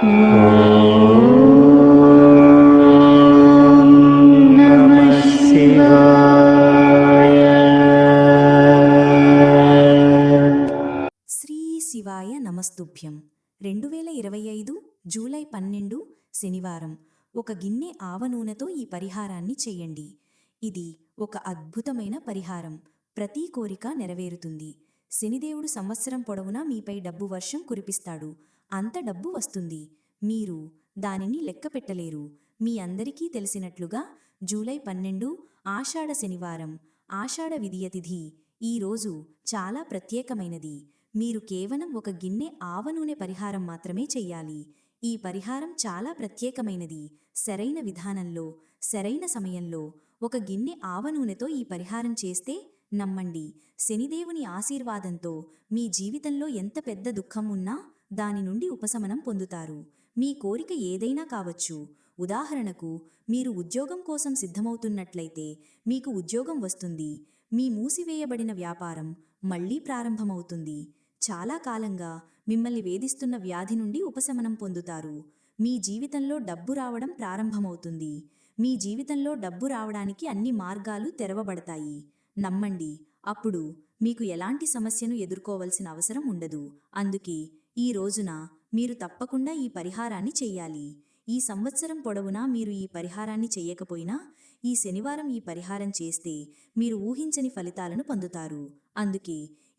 శివాయ శ్రీ శివాయ నమస్తుభ్యం. రెండు వేల ఇరవై ఐదు జూలై పన్నెండు శనివారం. ఒక గిన్నె ఆవ నూనెతో ఈ పరిహారాన్ని చేయండి. ఇది ఒక అద్భుతమైన పరిహారం. ప్రతి కోరిక నెరవేరుతుంది. శనిదేవుడు సంవత్సరం పొడవునా మీపై డబ్బు వర్షం కురిపిస్తాడు. అంత డబ్బు వస్తుంది. మీరు దానిని లెక్క పెట్టలేరు. మీ అందరికీ తెలిసినట్లుగా జూలై పన్నెండు ఆషాఢ శనివారం ఆషాఢ విధియ తిథి ఈ రోజు చాలా ప్రత్యేకమైనది. మీరు కేవలం ఒక గిన్నె ఆవ నూనె పరిహారం మాత్రమే చెయ్యాలి ఈ పరిహారం చాలా ప్రత్యేకమైనది. సరైన విధానంలో సరైన సమయంలో ఒక గిన్నె ఆవ నూనెతో ఈ పరిహారం చేస్తే నమ్మండి. శనిదేవుని ఆశీర్వాదంతో మీ జీవితంలో ఎంత పెద్ద దుఃఖం ఉన్నా దాని నుండి ఉపశమనం పొందుతారు. మీ కోరిక ఏదైనా కావచ్చు. ఉదాహరణకు మీరు ఉద్యోగం కోసం సిద్ధమవుతున్నట్లయితే మీకు ఉద్యోగం వస్తుంది. మీ మూసివేయబడిన వ్యాపారం మళ్ళీ ప్రారంభమవుతుంది. చాలా కాలంగా మిమ్మల్ని వేధిస్తున్న వ్యాధి నుండి ఉపశమనం పొందుతారు. మీ జీవితంలో డబ్బు రావడం ప్రారంభమవుతుంది. మీ జీవితంలో డబ్బు రావడానికి అన్ని మార్గాలు తెరవబడతాయి. నమ్మండి అప్పుడు మీకు ఎలాంటి సమస్యను ఎదుర్కోవలసిన అవసరం ఉండదు. అందుకే ఈ రోజున మీరు తప్పకుండా ఈ పరిహారాన్ని చెయ్యాలి. ఈ సంవత్సరం పొడవునా మీరు ఈ పరిహారాన్ని చెయ్యకపోయినా ఈ శనివారం ఈ పరిహారం చేస్తే మీరు ఊహించని ఫలితాలను పొందుతారు. అందుకే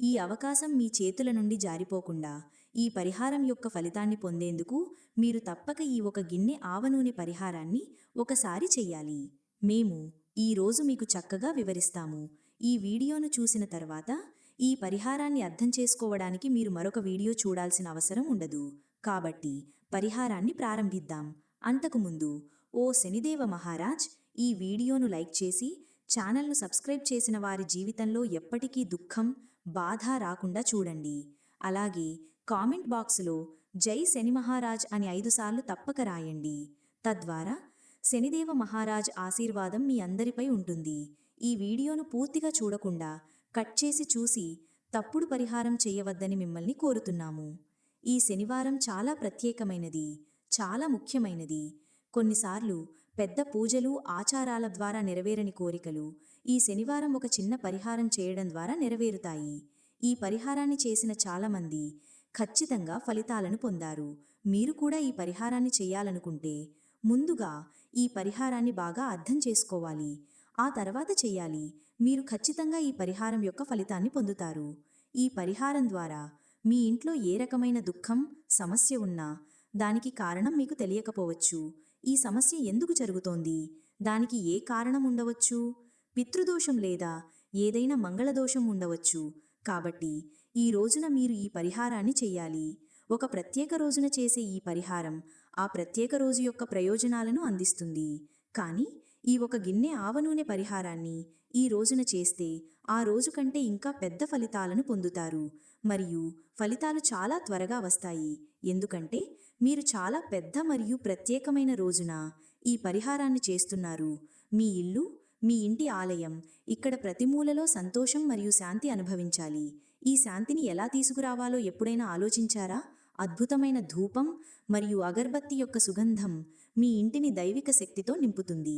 ఈ అవకాశం మీ చేతుల నుండి జారిపోకుండా ఈ పరిహారం యొక్క ఫలితాన్ని పొందేందుకు మీరు తప్పక ఈ ఒక గిన్నె ఆవనూనె పరిహారాన్ని ఒకసారి చెయ్యాలి. మేము ఈ రోజు మీకు చక్కగా వివరిస్తాము. ఈ వీడియోను చూసిన తర్వాత ఈ పరిహారాన్ని అర్థం చేసుకోవడానికి మీరు మరొక వీడియో చూడాల్సిన అవసరం ఉండదు. కాబట్టి పరిహారాన్ని ప్రారంభిద్దాం. అంతకుముందు ఓ శనిదేవ మహారాజ్ ఈ వీడియోను లైక్ చేసి ఛానల్ను సబ్స్క్రైబ్ చేసిన వారి జీవితంలో ఎప్పటికీ దుఃఖం బాధ రాకుండా చూడండి. అలాగే కామెంట్ బాక్సులో జై శని మహారాజ్ అని ఐదుసార్లు తప్పక రాయండి. తద్వారా శనిదేవ మహారాజ్ ఆశీర్వాదం మీ అందరిపై ఉంటుంది. ఈ వీడియోను పూర్తిగా చూడకుండా కట్ చేసి చూసి తప్పుడు పరిహారం చేయవద్దని మిమ్మల్ని కోరుతున్నాము. ఈ శనివారం చాలా ప్రత్యేకమైనది చాలా ముఖ్యమైనది. కొన్నిసార్లు పెద్ద పూజలు ఆచారాల ద్వారా నెరవేరని కోరికలు ఈ శనివారం ఒక చిన్న పరిహారం చేయడం ద్వారా నెరవేరుతాయి. ఈ పరిహారాన్ని చేసిన చాలామంది ఖచ్చితంగా ఫలితాలను పొందారు. మీరు కూడా ఈ పరిహారాన్ని చేయాలనుకుంటే ముందుగా ఈ పరిహారాన్ని బాగా అర్థం చేసుకోవాలి. ఆ తర్వాత చెయ్యాలి. మీరు ఖచ్చితంగా ఈ పరిహారం యొక్క ఫలితాన్ని పొందుతారు. ఈ పరిహారం ద్వారా మీ ఇంట్లో ఏ రకమైన దుఃఖం సమస్య ఉన్నా దానికి కారణం మీకు తెలియకపోవచ్చు. ఈ సమస్య ఎందుకు జరుగుతోంది? దానికి ఏ కారణం ఉండవచ్చు? పితృదోషం లేదా ఏదైనా మంగళదోషం ఉండవచ్చు. కాబట్టి ఈ రోజున మీరు ఈ పరిహారాన్ని చెయ్యాలి. ఒక ప్రత్యేక రోజున చేసే ఈ పరిహారం ఆ ప్రత్యేక రోజు యొక్క ప్రయోజనాలను అందిస్తుంది. కానీ ఈ ఒక గిన్నె ఆవనూనె పరిహారాన్ని ఈ రోజున చేస్తే ఆ రోజు కంటే ఇంకా పెద్ద ఫలితాలను పొందుతారు. మరియు ఫలితాలు చాలా త్వరగా వస్తాయి. ఎందుకంటే మీరు చాలా పెద్ద మరియు ప్రత్యేకమైన రోజున ఈ పరిహారాన్ని చేస్తున్నారు. మీ ఇల్లు మీ ఇంటి ఆలయం ఇక్కడ ప్రతి మూలలో సంతోషం మరియు శాంతి అనుభవించాలి. ఈ శాంతిని ఎలా తీసుకురావాలో ఎప్పుడైనా ఆలోచించారా? అద్భుతమైన ధూపం మరియు అగర్బత్తి యొక్క సుగంధం మీ ఇంటిని దైవిక శక్తితో నింపుతుంది.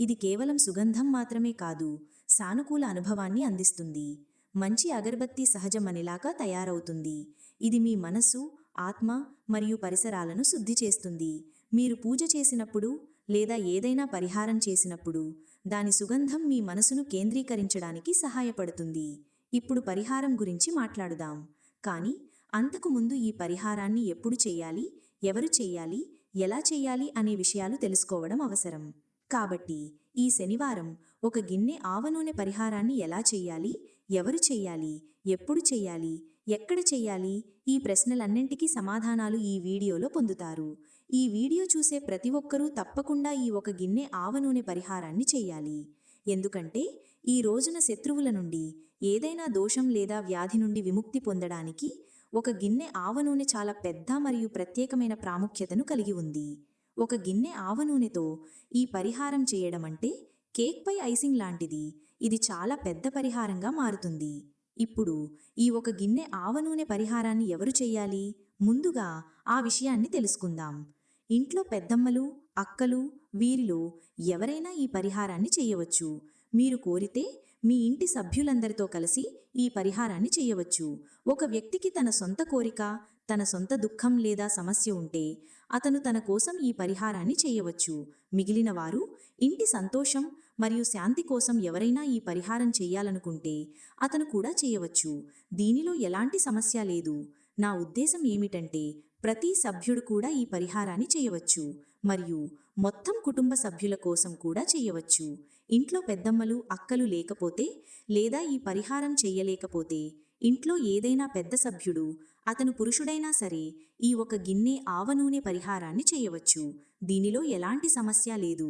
ఇది కేవలం సుగంధం మాత్రమే కాదు సానుకూల అనుభవాన్ని అందిస్తుంది. మంచి అగరబత్తి సహజమనిలాగా తయారవుతుంది. ఇది మీ మనస్సు ఆత్మ మరియు పరిసరాలను శుద్ధి చేస్తుంది. మీరు పూజ చేసినప్పుడు లేదా ఏదైనా పరిహారం చేసినప్పుడు దాని సుగంధం మీ మనసును కేంద్రీకరించడానికి సహాయపడుతుంది. ఇప్పుడు పరిహారం గురించి మాట్లాడుదాం. కానీ అంతకు ముందు ఈ పరిహారాన్ని ఎప్పుడు చేయాలి ఎవరు చేయాలి ఎలా చేయాలి అనే విషయాలు తెలుసుకోవడం అవసరం. కాబట్టి ఈ శనివారం ఒక గిన్నె ఆవనూనె పరిహారాన్ని ఎలా చేయాలి? ఎవరు చేయాలి? ఎప్పుడు చేయాలి? ఎక్కడ చెయ్యాలి ఈ ప్రశ్నలన్నింటికీ సమాధానాలు ఈ వీడియోలో పొందుతారు. ఈ వీడియో చూసే ప్రతి ఒక్కరూ తప్పకుండా ఈ ఒక గిన్నె ఆవనూనె పరిహారాన్ని చేయాలి. ఎందుకంటే ఈ రోజున శత్రువుల నుండి ఏదైనా దోషం లేదా వ్యాధి నుండి విముక్తి పొందడానికి ఒక గిన్నె ఆవనూనె చాలా పెద్ద మరియు ప్రత్యేకమైన ప్రాముఖ్యతను కలిగి ఉంది. ఒక గిన్నె ఆవనూనెతో ఈ పరిహారం చేయడం అంటే కేక్పై ఐసింగ్ లాంటిది. ఇది చాలా పెద్ద పరిహారంగా మారుతుంది. ఇప్పుడు ఈ ఒక గిన్నె ఆవనూనె పరిహారాన్ని ఎవరు చేయాలి? ముందుగా ఆ విషయాన్ని తెలుసుకుందాం. ఇంట్లో పెద్దమ్మలు అక్కలు వీరిలో ఎవరైనా ఈ పరిహారాన్ని చేయవచ్చు. మీరు కోరితే మీ ఇంటి సభ్యులందరితో కలిసి ఈ పరిహారాన్ని చేయవచ్చు. ఒక వ్యక్తికి తన సొంత కోరిక తన సొంత దుఃఖం లేదా సమస్య ఉంటే అతను తన కోసం ఈ పరిహారాన్ని చేయవచ్చు. మిగిలిన వారు ఇంటి సంతోషం మరియు శాంతి కోసం ఎవరైనా ఈ పరిహారం చేయాలనుకుంటే అతను కూడా చేయవచ్చు. దీనిలో ఎలాంటి సమస్య లేదు. నా ఉద్దేశం ఏమిటంటే ప్రతి సభ్యుడు కూడా ఈ పరిహారాన్ని చేయవచ్చు. మరియు మొత్తం కుటుంబ సభ్యుల కోసం కూడా చేయవచ్చు. ఇంట్లో పెద్దమ్మలు అక్కలు లేకపోతే లేదా ఈ పరిహారం చేయలేకపోతే ఇంట్లో ఏదైనా పెద్ద సభ్యుడు అతను పురుషుడైనా సరే ఈ ఒక గిన్నె ఆవనూనె పరిహారాన్ని చేయవచ్చు. దీనిలో ఎలాంటి సమస్య లేదు.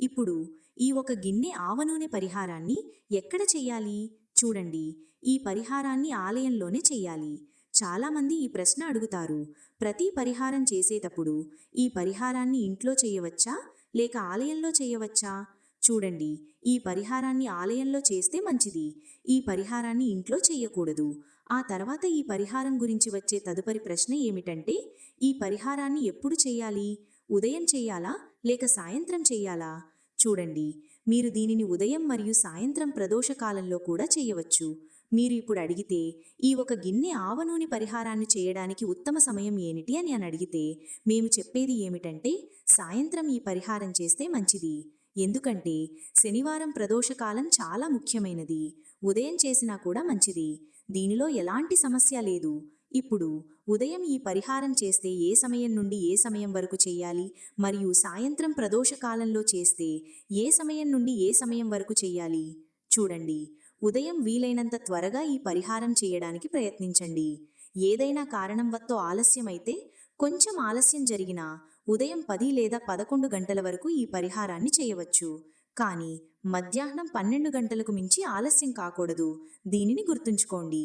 ఇప్పుడు ఈ ఒక గిన్నె ఆవనూనె పరిహారాన్ని ఎక్కడ చెయ్యాలి చూడండి. ఈ పరిహారాన్ని ఆలయంలోనే చెయ్యాలి చాలామంది ఈ ప్రశ్న అడుగుతారు. ప్రతి పరిహారం చేసేటప్పుడు ఈ పరిహారాన్ని ఇంట్లో చేయవచ్చా? లేక ఆలయంలో చేయవచ్చా? చూడండి. ఈ పరిహారాన్ని ఆలయంలో చేస్తే మంచిది. ఈ పరిహారాన్ని ఇంట్లో చేయకూడదు. ఆ తర్వాత ఈ పరిహారం గురించి వచ్చే తదుపరి ప్రశ్న ఏమిటంటే ఈ పరిహారాన్ని ఎప్పుడు చేయాలి? ఉదయం చేయాలా? లేక సాయంత్రం చేయాలా? చూడండి మీరు దీనిని ఉదయం మరియు సాయంత్రం ప్రదోష కాలంలో కూడా చేయవచ్చు. మీరు ఇప్పుడు అడిగితే ఈ ఒక గిన్నె ఆవనూనె పరిహారాన్ని చేయడానికి ఉత్తమ సమయం ఏమిటి అని అని అడిగితే మేము చెప్పేది ఏమిటంటే సాయంత్రం ఈ పరిహారం చేస్తే మంచిది. ఎందుకంటే శనివారం ప్రదోషకాలం చాలా ముఖ్యమైనది. ఉదయం చేసినా కూడా మంచిది. దీనిలో ఎలాంటి సమస్య లేదు. ఇప్పుడు ఉదయం ఈ పరిహారం చేస్తే ఏ సమయం నుండి ఏ సమయం వరకు చేయాలి? మరియు సాయంత్రం ప్రదోషకాలంలో చేస్తే ఏ సమయం నుండి ఏ సమయం వరకు చేయాలి? చూడండి. ఉదయం వీలైనంత త్వరగా ఈ పరిహారం చేయడానికి ప్రయత్నించండి. ఏదైనా కారణం వత్తో ఆలస్యమైతే కొంచెం ఆలస్యం జరిగినా ఉదయం పది లేదా పదకొండు గంటల వరకు ఈ పరిహారాన్ని చేయవచ్చు. కానీ మధ్యాహ్నం పన్నెండు గంటలకు మించి ఆలస్యం కాకూడదు. దీనిని గుర్తుంచుకోండి.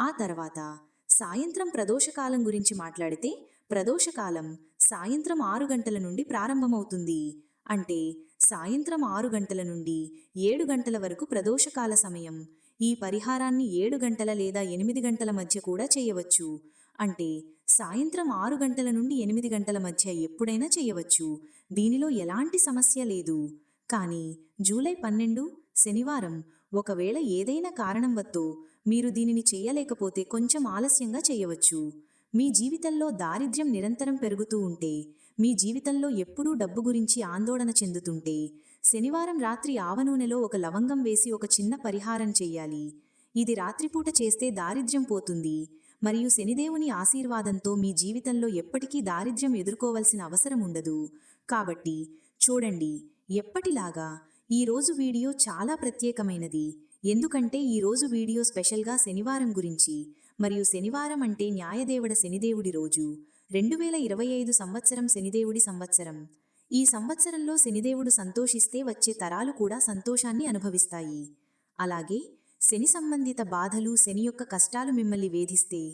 ఆ తర్వాత సాయంత్రం ప్రదోషకాలం గురించి మాట్లాడితే ప్రదోషకాలం సాయంత్రం ఆరు గంటల నుండి ప్రారంభమవుతుంది. అంటే సాయంత్రం ఆరు గంటల నుండి ఏడు గంటల వరకు ప్రదోషకాల సమయం. ఈ పరిహారాన్ని ఏడు గంటల లేదా ఎనిమిది గంటల మధ్య కూడా చేయవచ్చు. అంటే సాయంత్రం ఆరు గంటల నుండి ఎనిమిది గంటల మధ్య ఎప్పుడైనా చేయవచ్చు. దీనిలో ఎలాంటి సమస్య లేదు. కానీ జూలై పన్నెండు శనివారం. ఒకవేళ ఏదైనా కారణం వత్తో మీరు దీనిని చేయలేకపోతే కొంచెం ఆలస్యంగా చేయవచ్చు. మీ జీవితంలో దారిద్ర్యం నిరంతరం పెరుగుతూ ఉంటే మీ జీవితంలో ఎప్పుడూ డబ్బు గురించి ఆందోళన చెందుతుంటే శనివారం రాత్రి ఆవనూనెలో ఒక లవంగం వేసి ఒక చిన్న పరిహారం చెయ్యాలి. ఇది రాత్రిపూట చేస్తే దారిద్ర్యం పోతుంది. మరియు శనిదేవుని ఆశీర్వాదంతో మీ జీవితంలో ఎప్పటికీ దారిద్ర్యం ఎదుర్కోవలసిన అవసరం ఉండదు. కాబట్టి చూడండి. ఎప్పటిలాగా ఈ రోజు వీడియో చాలా ప్రత్యేకమైనది. ఎందుకంటే ఈ రోజు వీడియో స్పెషల్గా శనివారం గురించి మరియు శనివారం అంటే న్యాయదేవుడ శనిదేవుడి రోజు రెండు వేల ఇరవై ఐదు సంవత్సరం శనిదేవుడి సంవత్సరం. ఈ సంవత్సరంలో శనిదేవుడు సంతోషిస్తే వచ్చే తరాలు కూడా సంతోషాన్ని అనుభవిస్తాయి. అలాగే శని సంబంధిత బాధలు శని యొక్క కష్టాలు మిమ్మల్ని వేధిస్తే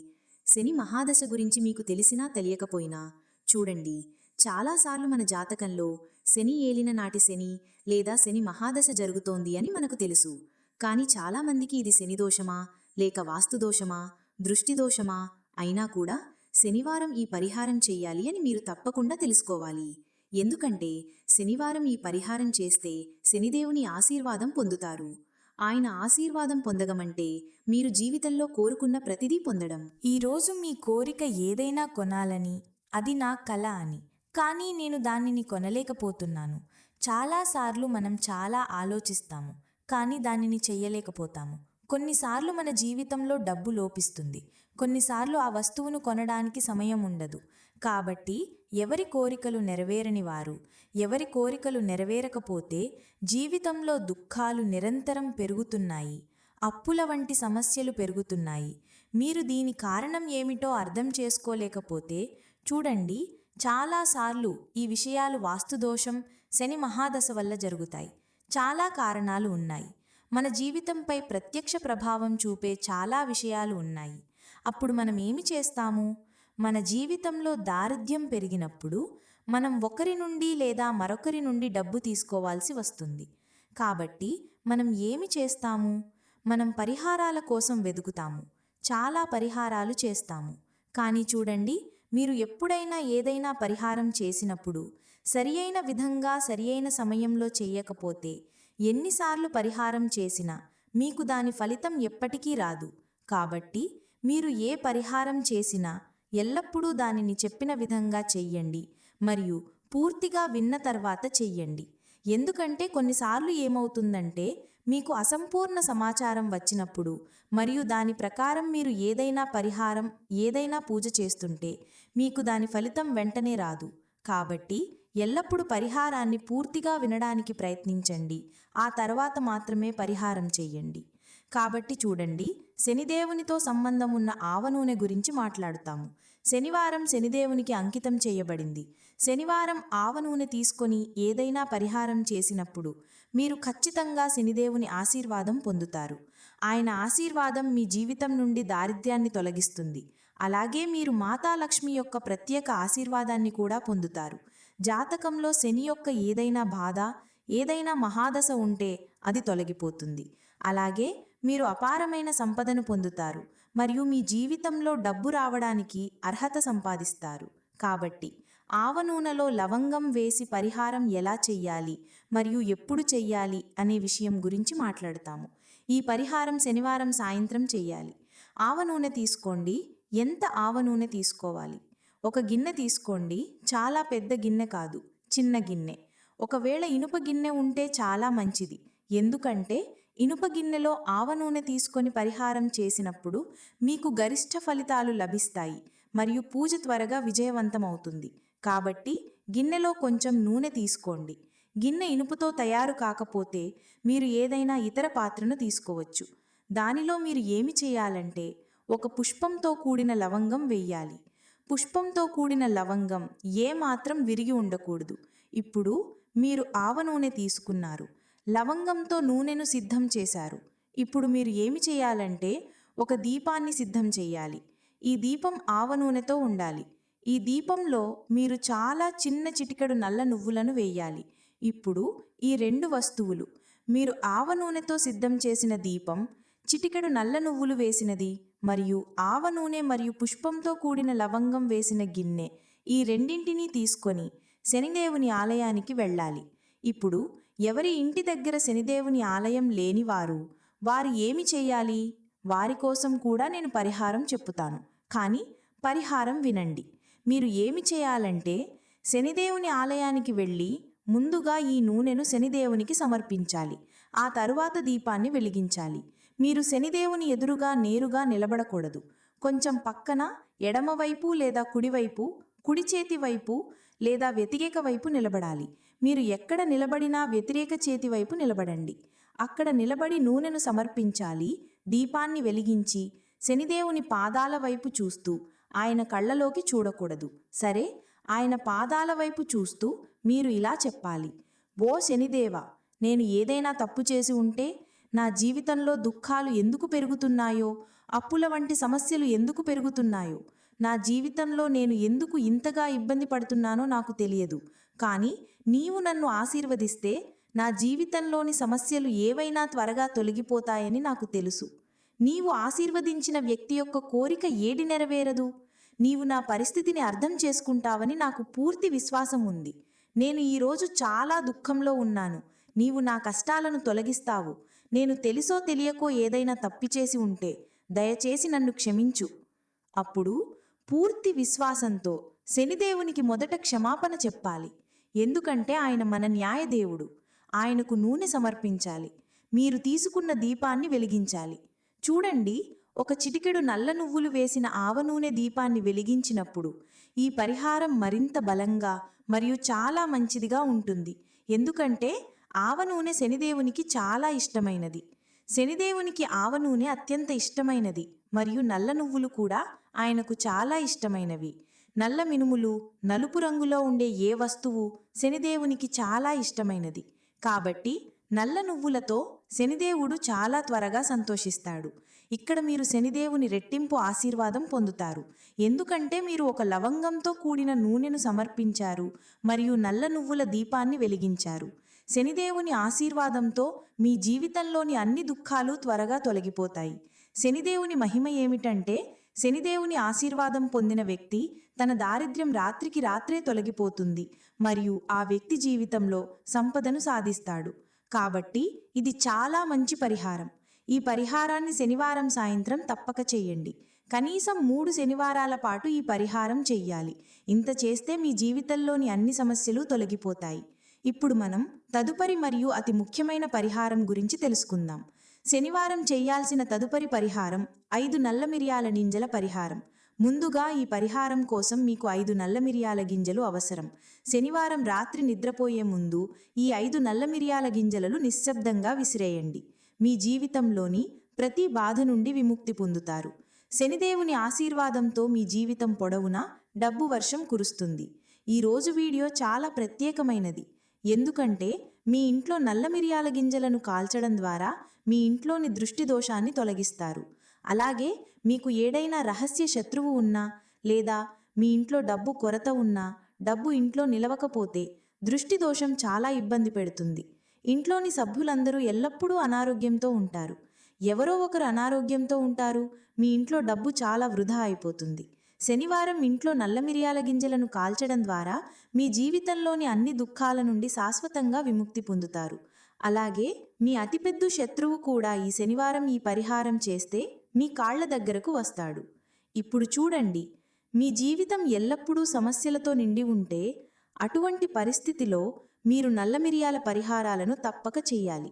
శని మహాదశ గురించి మీకు తెలిసినా తెలియకపోయినా చూడండి చాలాసార్లు మన జాతకంలో శని ఏలిన నాటి శని లేదా శని మహాదశ జరుగుతోంది అని మనకు తెలుసు. కానీ చాలామందికి ఇది శని దోషమా లేక వాస్తు దోషమా దృష్టి దోషమా? అయినా కూడా శనివారం ఈ పరిహారం చెయ్యాలి అని మీరు తప్పకుండా తెలుసుకోవాలి. ఎందుకంటే శనివారం ఈ పరిహారం చేస్తే శనిదేవుని ఆశీర్వాదం పొందుతారు. ఆయన ఆశీర్వాదం పొందగమంటే మీరు జీవితంలో కోరుకున్న ప్రతిదీ పొందడం. ఈరోజు మీ కోరిక ఏదైనా కొనాలని అది నా కల అని. కానీ నేను దానిని కొనలేకపోతున్నాను. చాలాసార్లు మనం చాలా ఆలోచిస్తాము కానీ దానిని చెయ్యలేకపోతాము. కొన్నిసార్లు మన జీవితంలో డబ్బు లోపిస్తుంది. కొన్నిసార్లు ఆ వస్తువును కొనడానికి సమయం ఉండదు. కాబట్టి ఎవరి కోరికలు నెరవేరని వారు ఎవరి కోరికలు నెరవేరకపోతే జీవితంలో దుఃఖాలు నిరంతరం పెరుగుతున్నాయి అప్పుల వంటి సమస్యలు పెరుగుతున్నాయి. మీరు దీని కారణం ఏమిటో అర్థం చేసుకోలేకపోతే చూడండి చాలాసార్లు ఈ విషయాలు వాస్తుదోషం శని మహాదశ వల్ల జరుగుతాయి. చాలా కారణాలు ఉన్నాయి. మన జీవితంపై ప్రత్యక్ష ప్రభావం చూపే చాలా విషయాలు ఉన్నాయి. అప్పుడు మనం ఏమి చేస్తాము? మన జీవితంలో దారిద్ర్యం పెరిగినప్పుడు మనం ఒకరి నుండి లేదా మరొకరి నుండి డబ్బు తీసుకోవాల్సి వస్తుంది. కాబట్టి మనం ఏమి చేస్తాము? మనం పరిహారాల కోసం వెతుకుతాము చాలా పరిహారాలు చేస్తాము. కానీ చూడండి మీరు ఎప్పుడైనా ఏదైనా పరిహారం చేసినప్పుడు సరియైన విధంగా సరియైన సమయంలో చేయకపోతే ఎన్నిసార్లు పరిహారం చేసినా మీకు దాని ఫలితం ఎప్పటికీ రాదు. కాబట్టి మీరు ఏ పరిహారం చేసినా ఎల్లప్పుడూ దానిని చెప్పిన విధంగా చెయ్యండి. మరియు పూర్తిగా విన్న తర్వాత చెయ్యండి. ఎందుకంటే కొన్నిసార్లు ఏమవుతుందంటే మీకు అసంపూర్ణ సమాచారం వచ్చినప్పుడు మరియు దాని ప్రకారం మీరు ఏదైనా పరిహారం ఏదైనా పూజ చేస్తుంటే మీకు దాని ఫలితం వెంటనే రాదు. కాబట్టి ఎల్లప్పుడూ పరిహారాన్ని పూర్తిగా వినడానికి ప్రయత్నించండి. ఆ తర్వాత మాత్రమే పరిహారం చెయ్యండి కాబట్టి చూడండి శనిదేవునితో సంబంధం ఉన్న ఆవనూనె గురించి మాట్లాడుతాము. శనివారం శనిదేవునికి అంకితం చేయబడింది. శనివారం ఆవ నూనె తీసుకొని ఏదైనా పరిహారం చేసినప్పుడు మీరు ఖచ్చితంగా శనిదేవుని ఆశీర్వాదం పొందుతారు. ఆయన ఆశీర్వాదం మీ జీవితం నుండి దారిద్ర్యాన్ని తొలగిస్తుంది. అలాగే మీరు మాతాలక్ష్మి యొక్క ప్రత్యేక ఆశీర్వాదాన్ని కూడా పొందుతారు. జాతకంలో శని యొక్క ఏదైనా బాధ ఏదైనా మహాదశ ఉంటే అది తొలగిపోతుంది. అలాగే మీరు అపారమైన సంపదను పొందుతారు. మరియు మీ జీవితంలో డబ్బు రావడానికి అర్హత సంపాదిస్తారు. కాబట్టి ఆవ నూనెలో లవంగం వేసి పరిహారం ఎలా చెయ్యాలి? మరియు ఎప్పుడు చెయ్యాలి? అనే విషయం గురించి మాట్లాడతాము. ఈ పరిహారం శనివారం సాయంత్రం చెయ్యాలి. ఆవ నూనె తీసుకోండి. ఎంత ఆవ నూనె తీసుకోవాలి? ఒక గిన్నె తీసుకోండి. చాలా పెద్ద గిన్నె కాదు. చిన్న గిన్నె. ఒకవేళ ఇనుప గిన్నె ఉంటే చాలా మంచిది. ఎందుకంటే ఇనుప గిన్నెలో ఆవ నూనె తీసుకొని పరిహారం చేసినప్పుడు మీకు గరిష్ట ఫలితాలు లభిస్తాయి మరియు పూజ త్వరగా విజయవంతమవుతుంది. కాబట్టి గిన్నెలో కొంచెం నూనె తీసుకోండి. గిన్నె ఇనుపుతో తయారు కాకపోతే మీరు ఏదైనా ఇతర పాత్రను తీసుకోవచ్చు. దానిలో మీరు ఏమి చేయాలంటే ఒక పుష్పంతో కూడిన లవంగం వెయ్యాలి పుష్పంతో కూడిన లవంగం ఏ మాత్రం విరిగి ఉండకూడదు. ఇప్పుడు మీరు ఆవ నూనె తీసుకున్నారు. లవంగంతో నూనెను సిద్ధం చేశారు. ఇప్పుడు మీరు ఏమి చేయాలంటే ఒక దీపాన్ని సిద్ధం చేయాలి. ఈ దీపం ఆవ నూనెతో ఉండాలి. ఈ దీపంలో మీరు చాలా చిన్న చిటికెడు నల్ల నువ్వులను వేయాలి. ఇప్పుడు ఈ రెండు వస్తువులు. మీరు ఆవ నూనెతో సిద్ధం చేసిన దీపం చిటికెడు నల్ల నువ్వులు వేసినది మరియు ఆవ నూనె మరియు పుష్పంతో కూడిన లవంగం వేసిన గిన్నె ఈ రెండింటినీ తీసుకొని శనిదేవుని ఆలయానికి వెళ్ళాలి. ఇప్పుడు ఎవరి ఇంటి దగ్గర శనిదేవుని ఆలయం లేనివారు వారు ఏమి చేయాలి? వారి కోసం కూడా నేను పరిహారం చెప్పుతాను. కానీ పరిహారం వినండి. మీరు ఏమి చేయాలంటే శనిదేవుని ఆలయానికి వెళ్ళి ముందుగా ఈ నూనెను శనిదేవునికి సమర్పించాలి. ఆ తరువాత దీపాన్ని వెలిగించాలి. మీరు శనిదేవుని ఎదురుగా నేరుగా నిలబడకూడదు. కొంచెం పక్కన ఎడమవైపు లేదా కుడివైపు కుడి చేతి వైపు లేదా వ్యతిరేక వైపు నిలబడాలి. మీరు ఎక్కడ నిలబడినా వ్యతిరేక చేతి వైపు నిలబడండి. అక్కడ నిలబడి నూనెను సమర్పించాలి. దీపాన్ని వెలిగించి శనిదేవుని పాదాల వైపు చూస్తూ ఆయన కళ్ళలోకి చూడకూడదు. సరే? ఆయన పాదాల వైపు చూస్తూ మీరు ఇలా చెప్పాలి. ఓ శనిదేవ నేను ఏదైనా తప్పు చేసి ఉంటే నా జీవితంలో దుఃఖాలు ఎందుకు పెరుగుతున్నాయో అప్పుల వంటి సమస్యలు ఎందుకు పెరుగుతున్నాయో నా జీవితంలో నేను ఎందుకు ఇంతగా ఇబ్బంది పడుతున్నానో నాకు తెలియదు. కానీ నీవు నన్ను ఆశీర్వదిస్తే నా జీవితంలోని సమస్యలు ఏవైనా త్వరగా తొలగిపోతాయని నాకు తెలుసు. నీవు ఆశీర్వదించిన వ్యక్తి యొక్క కోరిక ఏడి నెరవేరదు? నీవు నా పరిస్థితిని అర్థం చేసుకుంటావని నాకు పూర్తి విశ్వాసం ఉంది. నేను ఈరోజు చాలా దుఃఖంలో ఉన్నాను. నీవు నా కష్టాలను తొలగిస్తావు. నేను తెలుసో తెలియకో ఏదైనా తప్పి చేసి ఉంటే దయచేసి నన్ను క్షమించు. అప్పుడు పూర్తి విశ్వాసంతో శనిదేవునికి మొదట క్షమాపణ చెప్పాలి. ఎందుకంటే ఆయన మన న్యాయదేవుడు. ఆయనకు నూనె సమర్పించాలి. మీరు తీసుకున్న దీపాన్ని వెలిగించాలి. చూడండి ఒక చిటికెడు నల్ల నువ్వులు వేసిన ఆవ నూనె దీపాన్ని వెలిగించినప్పుడు ఈ పరిహారం మరింత బలంగా మరియు చాలా మంచిదిగా ఉంటుంది. ఎందుకంటే ఆవ నూనె శనిదేవునికి చాలా ఇష్టమైనది. శనిదేవునికి ఆవ నూనె అత్యంత ఇష్టమైనది. మరియు నల్ల నువ్వులు కూడా ఆయనకు చాలా ఇష్టమైనవి. నల్ల మినుములు నలుపు రంగులో ఉండే ఏ వస్తువు శనిదేవునికి చాలా ఇష్టమైనది. కాబట్టి నల్ల నువ్వులతో శనిదేవుడు చాలా త్వరగా సంతోషిస్తాడు. ఇక్కడ మీరు శనిదేవుని రెట్టింపు ఆశీర్వాదం పొందుతారు. ఎందుకంటే మీరు ఒక లవంగంతో కూడిన నూనెను సమర్పించారు మరియు నల్ల నువ్వుల దీపాన్ని వెలిగించారు. శనిదేవుని ఆశీర్వాదంతో మీ జీవితంలోని అన్ని దుఃఖాలు త్వరగా తొలగిపోతాయి. శనిదేవుని మహిమ ఏమిటంటే శనిదేవుని ఆశీర్వాదం పొందిన వ్యక్తి తన దారిద్ర్యం రాత్రికి రాత్రే తొలగిపోతుంది మరియు ఆ వ్యక్తి జీవితంలో సంపదను సాధిస్తాడు. కాబట్టి ఇది చాలా మంచి పరిహారం. ఈ పరిహారాన్ని శనివారం సాయంత్రం తప్పక చేయండి. కనీసం మూడు శనివారాల పాటు ఈ పరిహారం చెయ్యాలి. ఇంత చేస్తే మీ జీవితంలోని అన్ని సమస్యలు తొలగిపోతాయి. ఇప్పుడు మనం తదుపరి మరియు అతి ముఖ్యమైన పరిహారం గురించి తెలుసుకుందాం. శనివారం చేయాల్సిన తదుపరి పరిహారం ఐదు నల్ల మిరియాల గింజల పరిహారం. ముందుగా ఈ పరిహారం కోసం మీకు ఐదు నల్ల మిరియాల గింజలు అవసరం. శనివారం రాత్రి నిద్రపోయే ముందు ఈ ఐదు నల్ల మిరియాల గింజలను నిశ్శబ్దంగా విసిరేయండి. మీ జీవితంలోని ప్రతి బాధ నుండి విముక్తి పొందుతారు. శనిదేవుని ఆశీర్వాదంతో మీ జీవితం పొడవునా డబ్బు వర్షం కురుస్తుంది. ఈ రోజు వీడియో చాలా ప్రత్యేకమైనది. ఎందుకంటే మీ ఇంట్లో నల్ల మిరియాల గింజలను కాల్చడం ద్వారా మీ ఇంట్లోని దృష్టి దోషాన్ని తొలగిస్తారు. అలాగే మీకు ఏడైనా రహస్య శత్రువు ఉన్నా లేదా మీ ఇంట్లో డబ్బు కొరత ఉన్నా డబ్బు ఇంట్లో నిలవకపోతే దృష్టి దోషం చాలా ఇబ్బంది పెడుతుంది. ఇంట్లోని సభ్యులందరూ ఎల్లప్పుడూ అనారోగ్యంతో ఉంటారు. ఎవరో ఒకరు అనారోగ్యంతో ఉంటారు. మీ ఇంట్లో డబ్బు చాలా వృధా అయిపోతుంది. శనివారం ఇంట్లో నల్ల మిరియాల గింజలను కాల్చడం ద్వారా మీ జీవితంలోని అన్ని దుఃఖాల నుండి శాశ్వతంగా విముక్తి పొందుతారు. అలాగే మీ అతిపెద్ద శత్రువు కూడా ఈ శనివారం ఈ పరిహారం చేస్తే మీ కాళ్ళ దగ్గరకు వస్తాడు. ఇప్పుడు చూడండి మీ జీవితం ఎల్లప్పుడూ సమస్యలతో నిండి ఉంటే అటువంటి పరిస్థితిలో మీరు నల్ల మిరియాల పరిహారాలను తప్పక చేయాలి.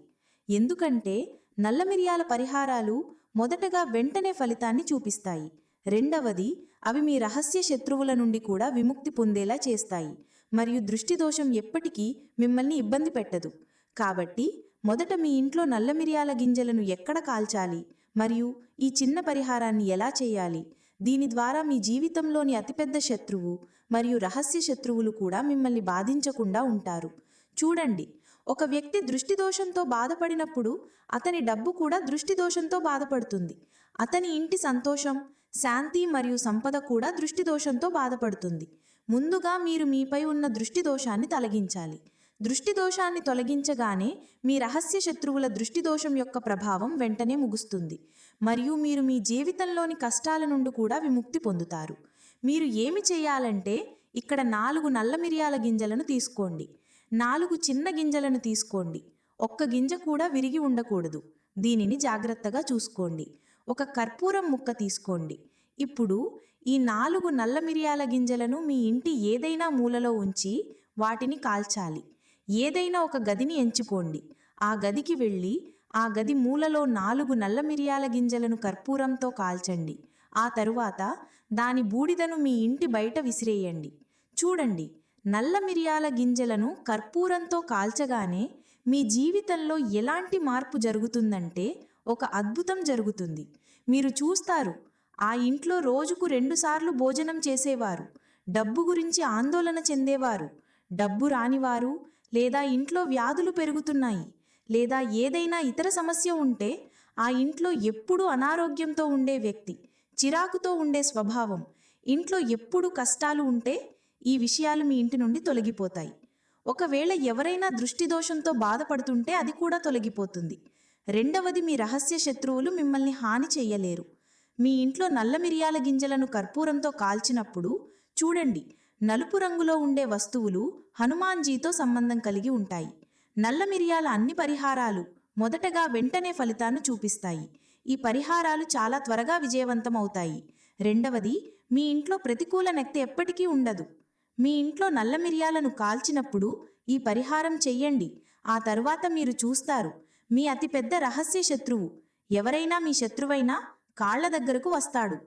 ఎందుకంటే నల్ల మిరియాల పరిహారాలు మొదటగా వెంటనే ఫలితాన్ని చూపిస్తాయి. రెండవది అవి మీ రహస్య శత్రువుల నుండి కూడా విముక్తి పొందేలా చేస్తాయి. మరియు దృష్టి దోషం ఎప్పటికీ మిమ్మల్ని ఇబ్బంది పెట్టదు. కాబట్టి మొదట మీ ఇంట్లో నల్ల మిరియాల గింజలను ఎక్కడ కాల్చాలి? మరియు ఈ చిన్న పరిహారాన్ని ఎలా చేయాలి? దీని ద్వారా మీ జీవితంలోని అతిపెద్ద శత్రువు మరియు రహస్య శత్రువులు కూడా మిమ్మల్ని బాధించకుండా ఉంటారు. చూడండి ఒక వ్యక్తి దృష్టి దోషంతో బాధపడినప్పుడు అతని డబ్బు కూడా దృష్టి దోషంతో బాధపడుతుంది. అతని ఇంటి సంతోషం శాంతి మరియు సంపద కూడా దృష్టి దోషంతో బాధపడుతుంది. ముందుగా మీరు మీపై ఉన్న దృష్టి దోషాన్ని తొలగించాలి. దృష్టి దోషాన్ని తొలగించగానే మీ రహస్య శత్రువుల దృష్టి దోషం యొక్క ప్రభావం వెంటనే ముగుస్తుంది. మరియు మీరు మీ జీవితంలోని కష్టాల నుండి కూడా విముక్తి పొందుతారు. మీరు ఏమి చేయాలంటే ఇక్కడ నాలుగు నల్ల మిరియాల గింజలను తీసుకోండి. నాలుగు చిన్న గింజలను తీసుకోండి. ఒక్క గింజ కూడా విరిగి ఉండకూడదు. దీనిని జాగ్రత్తగా చూసుకోండి. ఒక కర్పూరం ముక్క తీసుకోండి. ఇప్పుడు ఈ నాలుగు నల్ల మిరియాల గింజలను మీ ఇంటి ఏదైనా మూలలో ఉంచి వాటిని కాల్చాలి. ఏదైనా ఒక గదిని ఎంచుకోండి. ఆ గదికి వెళ్ళి ఆ గది మూలలో నాలుగు నల్ల మిరియాల గింజలను కర్పూరంతో కాల్చండి. ఆ తరువాత దాని బూడిదను మీ ఇంటి బయట విసిరేయండి. చూడండి నల్ల మిరియాల గింజలను కర్పూరంతో కాల్చగానే మీ జీవితంలో ఎలాంటి మార్పు జరుగుతుందంటే ఒక అద్భుతం జరుగుతుంది. మీరు చూస్తారు ఆ ఇంట్లో రోజుకు రెండుసార్లు భోజనం చేసేవారు డబ్బు గురించి ఆందోళన చెందేవారు డబ్బు రానివారు లేదా ఇంట్లో వ్యాధులు పెరుగుతున్నాయి లేదా ఏదైనా ఇతర సమస్య ఉంటే ఆ ఇంట్లో ఎప్పుడూ అనారోగ్యంతో ఉండే వ్యక్తి చిరాకుతో ఉండే స్వభావం ఇంట్లో ఎప్పుడు కష్టాలు ఉంటే ఈ విషయాలు మీ ఇంటి నుండి తొలగిపోతాయి. ఒకవేళ ఎవరైనా దృష్టి దోషంతో బాధపడుతుంటే అది కూడా తొలగిపోతుంది. రెండవది మీ రహస్య శత్రువులు మిమ్మల్ని హాని చేయలేరు. మీ ఇంట్లో నల్ల మిరియాల గింజలను కర్పూరంతో కాల్చినప్పుడు చూడండి నలుపు రంగులో ఉండే వస్తువులు హనుమాన్జీతో సంబంధం కలిగి ఉంటాయి. నల్ల మిరియాల అన్ని పరిహారాలు మొదటగా వెంటనే ఫలితాన్ని చూపిస్తాయి. ఈ పరిహారాలు చాలా త్వరగా విజయవంతం అవుతాయి రెండవది మీ ఇంట్లో ప్రతికూల నెక్తి ఎప్పటికీ ఉండదు. మీ ఇంట్లో నల్ల మిరియాలను కాల్చినప్పుడు ఈ పరిహారం చెయ్యండి. ఆ తర్వాత మీరు చూస్తారు. మీ అతిపెద్ద రహస్య శత్రువు ఎవరైనా మీ శత్రువైనా కాళ్ళ దగ్గరకు వస్తాడు.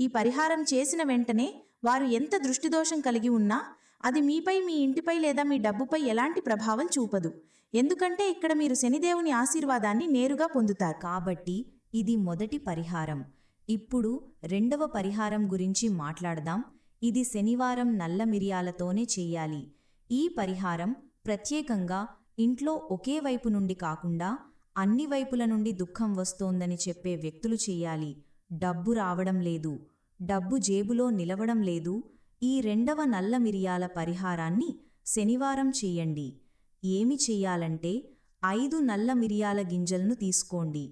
ఈ పరిహారం చేసిన వెంటనే వారు ఎంత దృష్టిదోషం కలిగి ఉన్నా అది మీపై మీ ఇంటిపై లేదా మీ డబ్బుపై ఎలాంటి ప్రభావం చూపదు. ఎందుకంటే ఇక్కడ మీరు శనిదేవుని ఆశీర్వాదాన్ని నేరుగా పొందుతారు. కాబట్టి ఇది మొదటి పరిహారం. ఇప్పుడు రెండవ పరిహారం గురించి మాట్లాడదాం. ఇది శనివారం నల్ల మిరియాలతోనే చేయాలి. ఈ పరిహారం ప్రత్యేకంగా ఇంట్లో ఒకే వైపు నుండి కాకుండా అన్ని వైపుల నుండి దుఃఖం వస్తోందని చెప్పే వ్యక్తులు చెయ్యాలి డబ్బు రావడం లేదు. డబ్బు జేబులో నిలవడం లేదు. ఈ రెండవ నల్ల మిరియాల పరిహారాన్ని శనివారం చెయ్యండి ఏమి చెయ్యాలంటే ఐదు నల్ల మిరియాల గింజలను తీసుకోండి.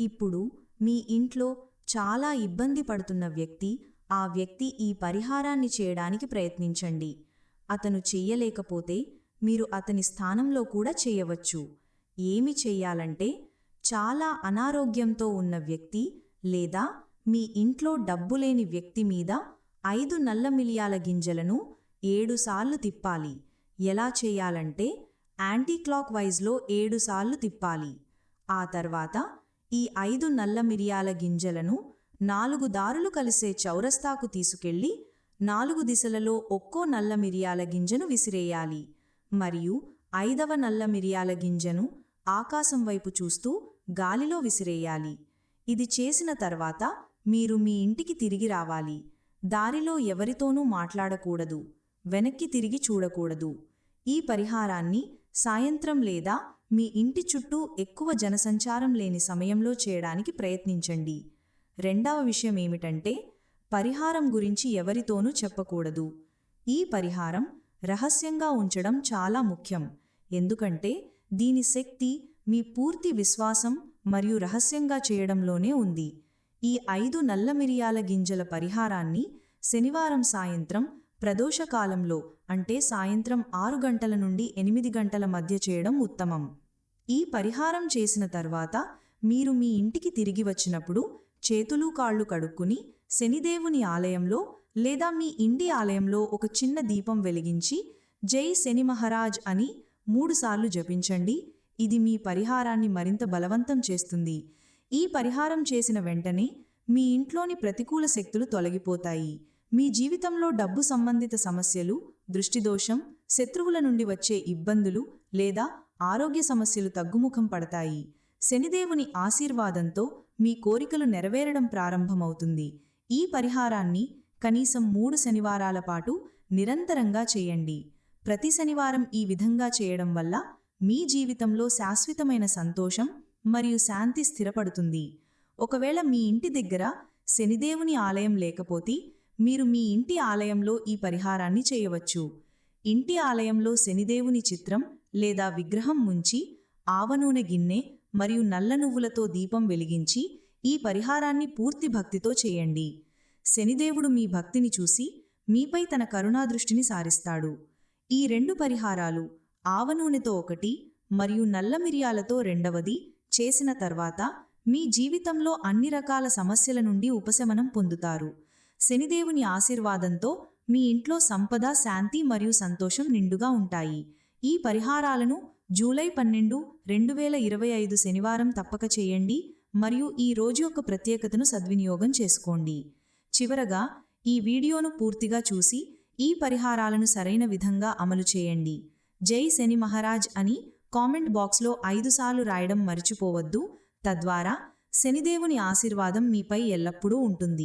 ఇప్పుడు మీ ఇంట్లో చాలా ఇబ్బంది పడుతున్న వ్యక్తి ఆ వ్యక్తి ఈ పరిహారాన్ని చేయడానికి ప్రయత్నించండి. అతను చెయ్యలేకపోతే మీరు అతని స్థానంలో కూడా చేయవచ్చు. ఏమి చెయ్యాలంటే చాలా అనారోగ్యంతో ఉన్న వ్యక్తి లేదా మీ ఇంట్లో డబ్బు లేని వ్యక్తి మీద ఐదు నల్ల మిలియాల గింజలను ఏడుసార్లు తిప్పాలి. ఎలా చేయాలంటే యాంటీ క్లాక్ వైజ్లో ఏడుసార్లు తిప్పాలి. ఆ తర్వాత ఈ ఐదు నల్ల మిరియాల గింజలను నాలుగు దారులు కలిసే చౌరస్తాకు తీసుకెళ్ళి నాలుగు దిశలలో ఒక్కో నల్ల మిరియాల గింజను విసిరేయాలి. మరియు ఐదవ నల్ల మిరియాల గింజను ఆకాశం వైపు చూస్తూ గాలిలో విసిరేయాలి. ఇది చేసిన తర్వాత మీరు మీ ఇంటికి తిరిగి రావాలి. దారిలో ఎవరితోనూ మాట్లాడకూడదు. వెనక్కి తిరిగి చూడకూడదు. ఈ పరిహారాన్ని సాయంత్రం లేదా మీ ఇంటి చుట్టూ ఎక్కువ జనసంచారం లేని సమయంలో చేయడానికి ప్రయత్నించండి. రెండవ విషయం ఏమిటంటే పరిహారం గురించి ఎవరితోనూ చెప్పకూడదు. ఈ పరిహారం రహస్యంగా ఉంచడం చాలా ముఖ్యం. ఎందుకంటే దీని శక్తి మీ పూర్తి విశ్వాసం మరియు రహస్యంగా చేయడంలోనే ఉంది. ఈ ఐదు నల్ల మిరియాల గింజల పరిహారాన్ని శనివారం సాయంత్రం ప్రదోషకాలంలో అంటే సాయంత్రం ఆరు గంటల నుండి ఎనిమిది గంటల మధ్య చేయడం ఉత్తమం. ఈ పరిహారం చేసిన తర్వాత మీరు మీ ఇంటికి తిరిగి వచ్చినప్పుడు చేతులు కాళ్ళు కడుక్కుని శనిదేవుని ఆలయంలో లేదా మీ ఇంటి ఆలయంలో ఒక చిన్న దీపం వెలిగించి జై శని మహారాజ్ అని మూడుసార్లు జపించండి. ఇది మీ పరిహారాన్ని మరింత బలవంతం చేస్తుంది. ఈ పరిహారం చేసిన వెంటనే మీ ఇంట్లోని ప్రతికూల శక్తులు తొలగిపోతాయి. మీ జీవితంలో డబ్బు సంబంధిత సమస్యలు దృష్టిదోషం శత్రువుల నుండి వచ్చే ఇబ్బందులు లేదా ఆరోగ్య సమస్యలు తగ్గుముఖం పడతాయి. శనిదేవుని ఆశీర్వాదంతో మీ కోరికలు నెరవేరడం ప్రారంభమవుతుంది. ఈ పరిహారాన్ని కనీసం మూడు శనివారాల పాటు నిరంతరంగా చేయండి. ప్రతి శనివారం ఈ విధంగా చేయడం వల్ల మీ జీవితంలో శాశ్వతమైన సంతోషం మరియు శాంతి స్థిరపడుతుంది. ఒకవేళ మీ ఇంటి దగ్గర శనిదేవుని ఆలయం లేకపోతే మీరు మీ ఇంటి ఆలయంలో ఈ పరిహారాన్ని చేయవచ్చు. ఇంటి ఆలయంలో శనిదేవుని చిత్రం లేదా విగ్రహం ముంచి ఆవనూనె గిన్నె మరియు నల్ల నువ్వులతో దీపం వెలిగించి ఈ పరిహారాన్ని పూర్తి భక్తితో చేయండి. శనిదేవుడు మీ భక్తిని చూసి మీపై తన కరుణాదృష్టిని సారిస్తాడు. ఈ రెండు పరిహారాలు ఆవనూనెతో ఒకటి మరియు నల్ల మిరియాలతో రెండవది చేసిన తర్వాత మీ జీవితంలో అన్ని రకాల సమస్యల నుండి ఉపశమనం పొందుతారు. శనిదేవుని ఆశీర్వాదంతో మీ ఇంట్లో సంపద శాంతి మరియు సంతోషం నిండుగా ఉంటాయి. ఈ పరిహారాలను జూలై పన్నెండు రెండు వేల ఇరవై ఐదు శనివారం తప్పక చేయండి మరియు ఈ రోజు యొక్క ప్రత్యేకతను సద్వినియోగం చేసుకోండి. చివరగా ఈ వీడియోను పూర్తిగా చూసి ఈ పరిహారాలను సరైన విధంగా అమలు చేయండి. జై శని మహారాజ్ అని కామెంట్ బాక్స్లో ఐదుసార్లు రాయడం మర్చిపోవద్దు. తద్వారా శనిదేవుని ఆశీర్వాదం మీపై ఎల్లప్పుడూ ఉంటుంది.